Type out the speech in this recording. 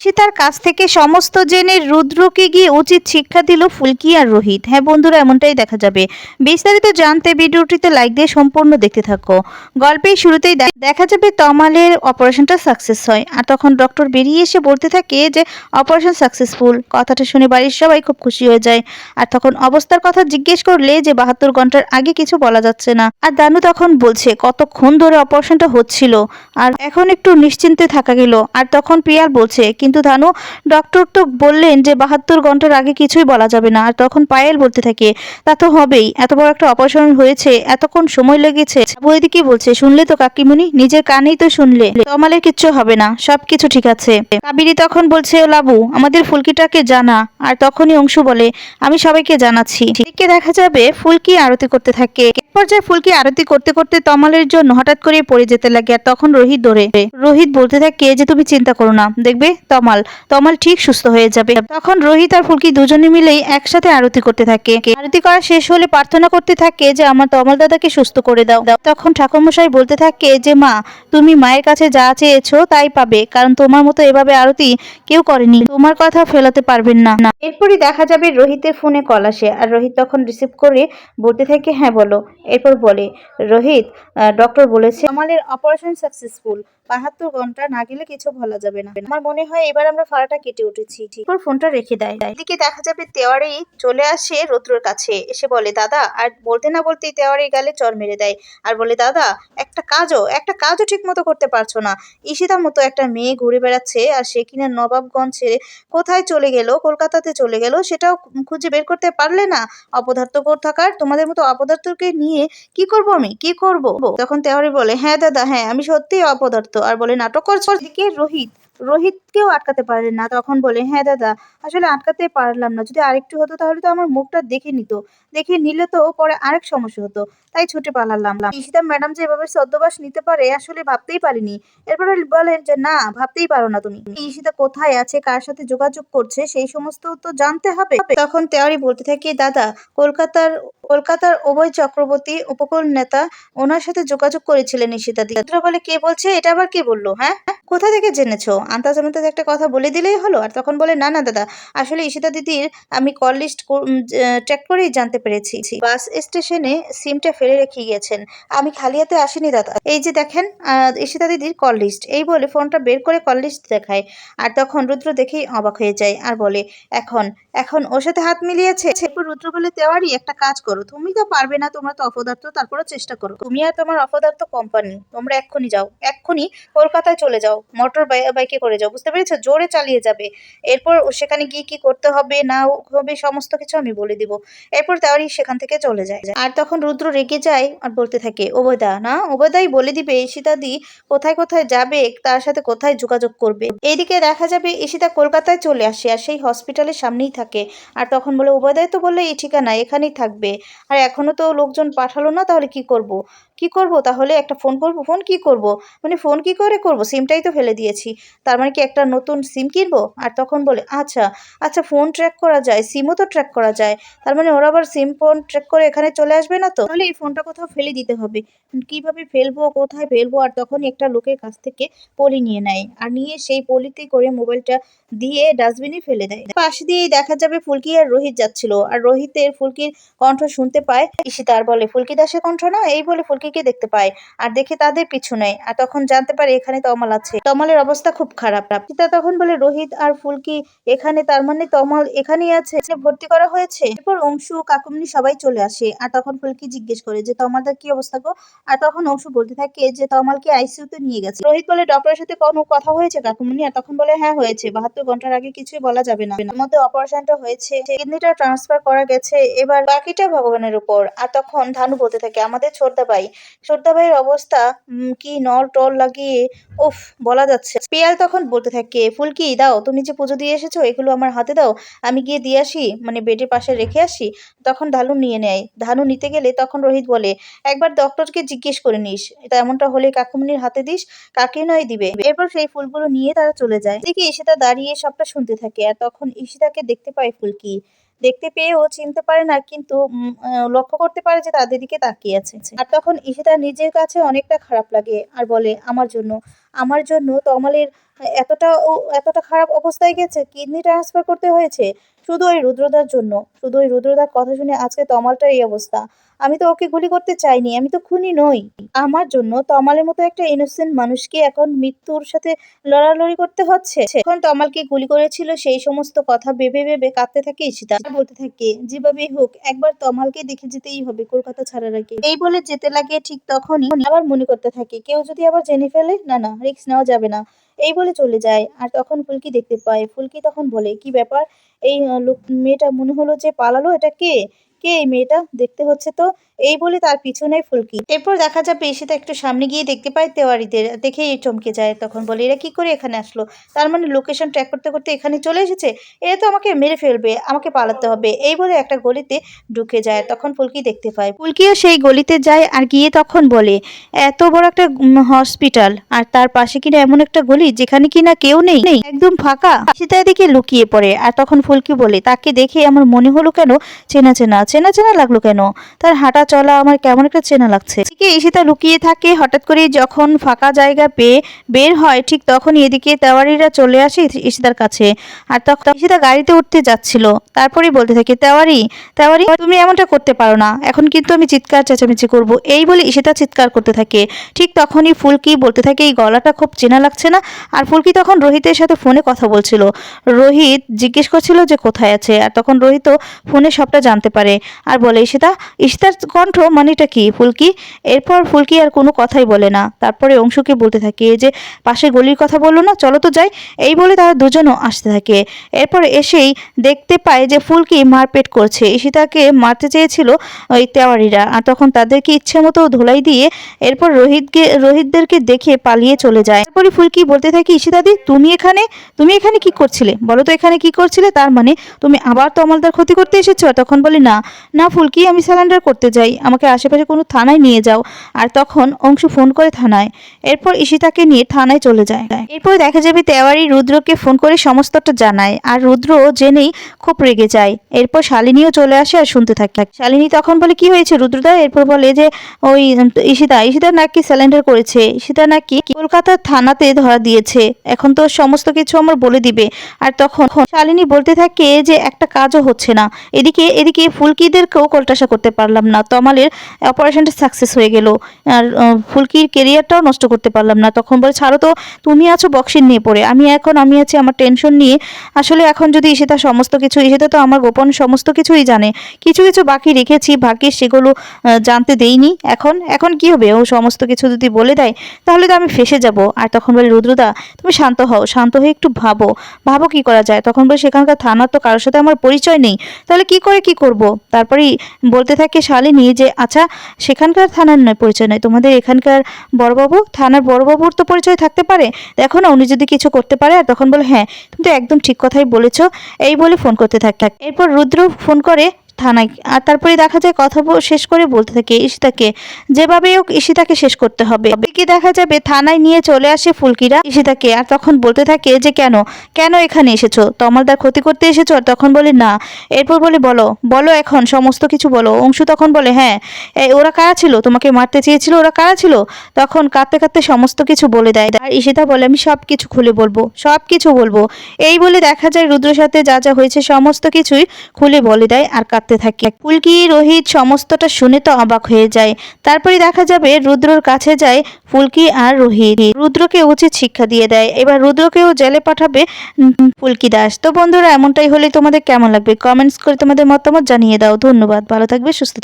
সীতার কাছ থেকে সমস্ত জেনে রুদ্রকে গিয়ে উচিত শিক্ষা দিল ফুলকি আর রোহিত। হ্যাঁ বন্ধুরা, এমনটাই দেখা যাবে। বিস্তারিত জানতে ভিডিওটিতে লাইক দিয়ে সম্পূর্ণ দেখতে থাকো। গল্পের শুরুতেই দেখা যাবে তমালের অপারেশনটা সাকসেস হয়। আর তখন ডক্টর বেরিয়ে এসে বলতে থাকে যে অপারেশন সাকসেসফুল কথাটা শুনে বাড়ির সবাই খুব খুশি হয়ে যায়। আর তখন অবস্থার কথা জিজ্ঞেস করলে যে, বাহাত্তর ঘণ্টার আগে কিছু বলা যাচ্ছে না। আর দানু তখন বলছে, কতক্ষণ ধরে অপারেশনটা হচ্ছিল? আর এখন একটু নিশ্চিন্তে থাকা গেল। আর তখন পিয়াল বলছে কিন্তু ধানু ডক্টর তো বললেন যে বাহাত্তর ঘণ্টার আগে কিছুই বলা যাবে না, আর তখন পায়েল বলতে থাকে, তা তো হবেই, এত বড় একটা অপারেশন হয়েছে, এতক্ষণ সময় লেগেছে। বইদি কি বলছে, শুনলে তো কাকিমুনি নিজের কানেই তো শুনলে তমালের কিচ্ছু হবে না সব কিছু ঠিক আছে। কাবিরি তখন বলছে, "ও লাবু, আমাদের ফুলকিটাকে জানা। আর তখনই অংশু বলে, আমি সবাইকে জানাচ্ছি। এদিকে দেখা যাবে, ফুলকি আরতি করতে থাকে। পর্যায়ে ফুলকি আরতি করতে করতে তমালের জন্য হঠাৎ করে পড়ে যেতে লাগে, আর তখন রোহিত ধরে রোহিত বলতে থাকে, যে তুমি চিন্তা করো না, দেখবে তমাল। তমাল ঠিক সুস্থ হয়ে যাবে। তখন রোহিত আর ফুলকি দুজনে মিলেই একসাথে আরতি করতে থাকে। আরতি করা শেষ হলে প্রার্থনা করতে থাকে যে, আমার তমাল দাদাকে সুস্থ করে দাও। তখন ঠাকুরমশাই বলতে থাকে যে, মা, তুমি মায়ের কাছে যা চেয়েছো তাই পাবে। কারণ তোমার মতো এভাবে আরতি কেউ করেনি। তোমার কথা ফেলাতে পারবেন না। এরপরই দেখা যাবে রোহিতের ফোনে কল আসে। আর রোহিত তখন রিসিভ করে বলতে থাকে হ্যাঁ বলো। এরপর বলে, রোহিত ডক্টর বলেছে আমাদের অপারেশন সাকসেসফুল বাহাত্তর ঘণ্টা না গেলে কিছু বলা যাবে না। আমার মনে হয় এবার আমরা ফাড়াটা কেটে উঠেছি এরপর ফোনটা রেখে দেয়। এদিকে দেখা যাবে তেওয়ারি চলে আসে রুদ্রর কাছে। এসে বলে, দাদা, আর বলতে না বলতেই তেওয়ারি গালে চর মেরে দেয়। আর বলে, দাদা, একটা কাজও একটা কাজও ঠিক মতো করতে পারছ না। ঈশিতার মতো একটা মেয়ে ঘুরে বেড়াচ্ছে, আর সে কিনা নবাবগঞ্জ ছেড়ে কোথায় চলে গেল, কলকাতাতে চলে গেল, সেটাও খুঁজে বের করতে পারলে না? অপদার্থ থাকার, তোমাদের মতো অপদার্থকে নিয়ে কি করব আমি? কি করব? তখন তেওয়ারি বলে হ্যাঁ দাদা হ্যাঁ আমি সত্যিই অপদার্থ। আর বলে, নাটক করছ? দিকে রোহিত রোহিতকেও আটকাতে পারলেন না। তখন বলে হ্যাঁ দাদা, আসলে আটকাতে পারলাম না। যদি আরেকটু হতো তাহলে তো আমার মুখটা দেখে নিত। দেখে নিলে তো পরে আরেক সমস্যা হতো। তাই ছুটে পালালাম। ঈশিতা ম্যাডাম যে এভাবে সদ্যবাস নিতে পারে, আসলে ভাবতেই পারিনি। এরপরে বলেন যে, না, ভাবতেই পারো না তুমি। ঈশিতা কোথায় আছে, কার সাথে যোগাযোগ করছে, সেই সমস্ত তো জানতে হবে। তখন তেওয়ারি বলতে থাকে, দাদা, কলকাতার কলকাতার অভয় চক্রবর্তী উপকূল নেতা ওনার সাথে যোগাযোগ করেছিলেন ঈশিতা দি বলে, কে বলছে? এটা আবার কে বলল? হ্যাঁ? কোথা থেকে জেনেছো? আন্তাজ আন্তাজ একটা কথা বলে দিলেই হলো। আর তখন বলে, না না, দাদা, আসলে ঈশিতা দিদির আমি কল লিস্ট ট্র্যাক করেই জানতে পেরেছি। বাস স্টেশনে সিমটা ফেলে রেখে গিয়েছেন। আমি খালি হাতে আসিনি, দাদা। এই যে দেখেন ঈশিতা দিদির কল লিস্ট। এই বলে ফোনটা বের করে কল লিস্ট দেখায়। আর তখন রুদ্র দেখেই অবাক হয়ে যায় আর বলে, এখন এখন ওর সাথে হাত মিলিয়েছে। রুদ্র বলে তেওয়ারি একটা কাজ করো। তুমি তো পারবে না, তোমরা তো অপদার্থ তারপরে চেষ্টা করো। তুমি আর তোমার অপদার্থ কোম্পানি তোমরা এক্ষুনি যাও। এক্ষুনি কলকাতায় চলে যাও। মোটর বাইকে করে যাও, বুঝতে পেরেছ? জোরে চালিয়ে যাবে। এরপর সেখানে গিয়ে কি করতে হবে, না হবে সমস্ত কিছু আমি বলে দিব। এরপর তেওয়ারি সেখান থেকে চলে যায়। আর তখন রুদ্র রেগে যায় আর বলতে থাকে, ওবদা, না, ওবদাই বলে দিবে, ঈশিতাদি কোথায় কোথায় যাবে, তার সাথে কোথায় যোগাযোগ করবে? এইদিকে দেখা যাবে, ঈশিতা কলকাতায় চলে আসে আর সেই হসপিটালের সামনেই থাকে। আর তখন বলে উপাধ্যায় তো বললে, এই ঠিকানা এখানেই থাকবে। আর এখনও তো লোকজন পাঠালো না, তাহলে কি করব? কি করব? তাহলে একটা ফোন করব? ফোন কি করব? মানে ফোন কি করে করব? সিমটাই তো ফেলে দিয়েছি। তার মানে কি একটা নতুন সিম কিনবো? আর তখন বলে আচ্ছা আচ্ছা ফোন ট্র্যাক করা যায় সিমও তো ট্র্যাক করা যায়। তার মানে ওরা আবার সিম ফোন ট্র্যাক করে এখানে চলে আসবে না তো? তাহলে এই ফোনটা কোথাও ফেলে দিতে হবে। কীভাবে ফেলব, কোথায় ফেলব? আর তখনই একটা লোকের কাছ থেকে পলি নিয়ে নেয়। আর নিয়ে সেই পলিতে করে মোবাইলটা দিয়ে ডাস্টবিনে ফেলে দেয়। পাশে দিয়েই দেখা যাবে ফুলকি আর রোহিত যাচ্ছিল। আর রোহিতের ফুলকির কণ্ঠ শুনতে পায়। ঈশিতা আর বলে, ফুলকি দাসের কণ্ঠ না? এই বলে ফুলকিকে দেখতে পায়? আর দেখে তাদের পিছু নেয়। আর তখন জানতে পারে এখানে তমাল আছে। তমালের অবস্থা খুব খারাপ। ঈশিতা তখন বলে, রোহিত আর ফুলকি এখানে, তার মানে তমাল এখানেই আছে। ভর্তি করা হয়েছে? এরপর অংশু কাকুমনি সবাই চলে আসে। আর তখন ফুলকি জিজ্ঞেস করে যে, তমালদার কি অবস্থা গো? আর তখন অংশু বলতে থাকে যে, তমালকে আইসিইউতে নিয়ে গেছে। রোহিত বলে, ডক্টরের সাথে কোনো কথা হয়েছে কাকুমনি? আর তখন বলে হ্যাঁ হয়েছে। বাহাত্তর ঘণ্টার আগে কিছুই বলা যাবে না। মধ্যে অপারেশনটা হয়েছে। কিডনিটা ট্রান্সফার করা গেছে। এবার বাকিটা ভগবানের উপর। আর তখন ধানু বলতে থাকে, আমাদের ছোটদা ভাই ছোটদা ভাইয়ের অবস্থা কি নল টল লাগিয়ে, উফ, বলা যাচ্ছে পিয়াল তখন বলতে থাকে, ফুলকি, দাও, তুমি যে পুজো দিয়ে এসেছ, এগুলো আমার হাতে দাও, আমি গিয়ে দিয়ে আসি মানে বেডের পাশে রেখে আসি। তখন ধানু নিয়ে নেয়। ধানু নিতে গেলে তখন রোহিত বলে, একবার ডক্টরকে জিজ্ঞেস করে নিস, এটা এমনটা হলে কাকুমনির হাতে দিস, কাকে নয় দিবে? এরপর সেই ফুলগুলো নিয়ে তারা চলে যায়। এদিকে ঈশিতা দাঁড়িয়ে সবটা শুনতে থাকে, আর তখন ঈশিতাকে দেখতে পায় ফুলকি। দেখতে পেয়েও চিনতে পারে না, কিন্তু লক্ষ্য করতে পারে যে তাদের দিকে তাকিয়ে আছে। আর তখন ঈশিতা নিজের কাছে অনেকটা খারাপ লাগে আর বলে, আমার জন্য আমার জন্য তমালের এতটা এতটা খারাপ অবস্থায় গেছে, কিডনি ট্রান্সফার করতে হয়েছে। শুধু ওই রুদ্রদার জন্য, শুধু ওই রুদ্রদার কথা শুনে আজকে তমালটার এই অবস্থা। আমি তো ওকে গুলি করতে চাইনি, আমি তো খুনি নই। আমার জন্য তমালের মতো একটা ইনোসেন্ট মানুষকে এখন মৃত্যুর সাথে লড়ালড়ি করতে হচ্ছে। এখন তমালকে গুলি করেছিল, সেই সমস্ত কথা ভেবে ভেবে কাঁদতে থাকে আর বলতে থাকে। যেভাবেই হোক, একবার তমালকে দেখে যেতেই হবে, কলকাতা ছাড়ার আগে। এই বলে যেতে লাগে ঠিক তখনই। আবার মনে করতে থাকে, কেউ যদি আবার জেনে ফেলে, না না, রিস্ক নেওয়া যাবে না। এই বলে চলে যায়। আর তখন ফুলকি দেখতে পায়। ফুলকি তখন বলে, কি ব্যাপার? এই লোক, মেয়েটা মনে হলো যে পালালো। এটা কে? কে এই মেয়েটা? দেখতে হচ্ছে তো? এই বলে তার পিছনে ফুলকি। এরপর দেখা যাবে ঈশিতা একটু সামনে গিয়ে দেখতে পায় তেওয়ারিদের। দেখেই চমকে যায়। তখন বলে, এরা কি করে এখানে আসলো? তার মানে লোকেশন ট্র্যাক করতে করতে এখানে চলে এসেছে? এরা তো আমাকে মেরে ফেলবে। আমাকে পালাতে হবে। এই বলে একটা গলিতে ঢুকে যায়। তখন ফুলকি দেখতে পায়। ফুলকিও সেই গলিতে যায় আর গিয়ে তখন বলে, এত বড় একটা হসপিটাল আর তার পাশে কিনা এমন একটা গলি যেখানে কিনা কেউ নেই, একদম ফাঁকা। সেটা দিকে লুকিয়ে পড়ে আর তখন ফুলকি বলে, তাকে দেখে আমার মনে হলো কেন চেনা চেনা চেনা চেনা লাগল কেন? তার হাঁটা চলা আমার কেমন একটা চেনা লাগছে। এদিকে ঈশিতা লুকিয়ে থাকে, হঠাৎ করে যখন ফাঁকা জায়গা পেয়ে বের হয়, ঠিক তখনই এদিকে তেওয়ারিরা চলে আসে ঈশিতার কাছে। আর তখন ঈশিতা গাড়িতে উঠতে যাচ্ছিল। তারপরেই বলতে থাকে, তেওয়ারি তেওয়ারি, তুমি এমনটা করতে পারো না। এখন কিন্তু আমি চিৎকার চেঁচামেচি করব। এই বলে ঈশিতা চিৎকার করতে থাকে। ঠিক তখনই ফুলকি বলতে থাকে, এই গলাটা খুব চেনা লাগছে না। আর ফুলকি তখন রোহিতের সাথে ফোনে কথা বলছিল। রোহিত জিজ্ঞেস করছিল যে কোথায় আছে? আর তখন রোহিতও ফোনে সবটা জানতে পারে। আর বলে, ঈশিতা, ঈশিতার কণ্ঠ মানেটা কি? ফুলকি? এরপর ফুলকি আর কোনো কথাই বলে না। তারপরে অংশুকে বলতে থাকে যে পাশে গলির কথা বলল না, চলো তো যাই। এই বলে তারা দুজনও আসতে থাকে। এরপর এসেই দেখতে পায় যে ফুলকি মারপেট করছে। ইশিতাকে মারতে চেয়েছিল ওই তেওয়ারিরা। আর তখন তাদেরকে ইচ্ছে মতো ধোলাই দিয়ে এরপর রোহিতকে, রোহিতদেরকে দেখে পালিয়ে চলে যায়। তারপরে ফুলকি বলতে থাকি ঈশিতাদি তুমি এখানে? তুমি এখানে কি করছিলে? বলো তো এখানে কি করছিলে? তার মানে তুমি আবার তো আমালদার ক্ষতি করতে এসেছ? তখন বলি, না না ফুলকি, আমি স্যালেন্ডার করতে যাই। আমাকে আশেপাশে কোনো থানায় নিয়ে যাও। আর তখন অংশু ফোন করে থানায়। এরপর ঈশিতাকে নিয়ে থানায় চলে যায়। এরপর দেখা যাবে তেওয়ারি রুদ্রকে ফোন করে সমস্তটা জানায়। আর রুদ্র জেনেই খুব রেগে যায়। এরপর শালিনীও চলে আসে আর শুনতে থাকে। শালিনী তখন বলে, কি হয়েছে রুদ্রদা? এরপর বলে যে, ওই ঈশিতা ঈশিতা নাকি স্যালেন্ডার করেছে। ঈশিতা নাকি কলকাতার থানাতে ধরা দিয়েছে। এখন তো সমস্ত কিছু আমার বলে দিবে। আর তখন শালিনী বলতে থাকে যে, একটা কাজও হচ্ছে না। এদিকে এদিকে ফুলকিদেরকেও কলটাসা করতে পারলাম না। তমালের অপারেশনটা সাকসেস হয়ে গেল। আর ফুলকির কেরিয়ারটাও নষ্ট করতে পারলাম না। তখন বলে, ছাড়ো তো, তুমি আছো বক্সিং নিয়ে পড়ে। আমি এখন, আমি আছি আমার টেনশন নিয়ে। আসলে এখন যদি ঈশিতা সমস্ত কিছু, ঈশিতা তো আমার গোপন সমস্ত কিছুই জানে। কিছু কিছু বাকি রেখেছি। বাকি সেগুলো জানতে দেইনি। এখন এখন কি হবে? ও সমস্ত কিছু যদি বলে দেয়, তাহলে তো আমি ফেসে যাব। আর তখন বলে রুদ্রদা তুমি শান্ত হও, শান্ত হয়ে একটু ভাবো। ভাবো কি করা যায়? তখন বলে সেখানকার থানার তো কারোর সাথে আমার পরিচয় নেই। তাহলে কি করে কি করব? তারপরেই বলতে থাকে শালিনী যে আচ্ছা সেখানকার থানার নয়, পরিচয় নয়। তোমাদের এখানকার বড়বাবু, থানার বড়বাবুর তো পরিচয় থাকতে পারে। দেখো না, উনি যদি কিছু করতে পারে। আর তখন বলে হ্যাঁ তুমি তো একদম ঠিক কথাই বলেছ। এই বলে ফোন করতে থাক। এরপর রুদ্র ফোন করে থানায়। আর তারপরে দেখা যায় কথা শেষ করে বলতে থাকে ঈশিতাকে যেভাবে হোক ঈশিতাকে শেষ করতে হবে। কি দেখা যাবে থানায় নিয়ে চলে আসে ফুলকিরা ঈশিতাকে। আর তখন বলতে থাকে যে, কেন? কেন এখানে এসেছ? তমালদার ক্ষতি করতে এসেছ? আর তখন বলে, না। এরপর বলে, বলো বলো এখন, সমস্ত কিছু বলো। অংশু তখন বলে হ্যাঁ ওরা কারা ছিল? তোমাকে মারতে চেয়েছিল? ওরা কারা ছিল? তখন কাঁদতে কাঁদতে সমস্ত কিছু বলে দেয়। আর ঈশিতা বলে, আমি সব কিছু খুলে বলব সব কিছু বলব। এই বলে দেখা যায় রুদ্রের সাথে যা যা হয়েছে সমস্ত কিছুই খুলে বলে দেয় আর কাঁদতে থাকে। ফুলকি, রোহিত সমস্তটা শুনে তো অবাক হয়ে যায়। তারপরে দেখা যাবে রুদ্রর কাছে যায় ফুলকি আর রোহিত। রুদ্রকে উচিত শিক্ষা দিয়ে দেয়। এবার রুদ্রকেও জেলে পাঠাবে ফুলকি দাস। তো বন্ধুরা, এমনটাই হলে তোমাদের কেমন লাগবে? কমেন্টস করে তোমাদের মতামত জানিয়ে দাও। ধন্যবাদ। ভালো থাকবে, সুস্থ।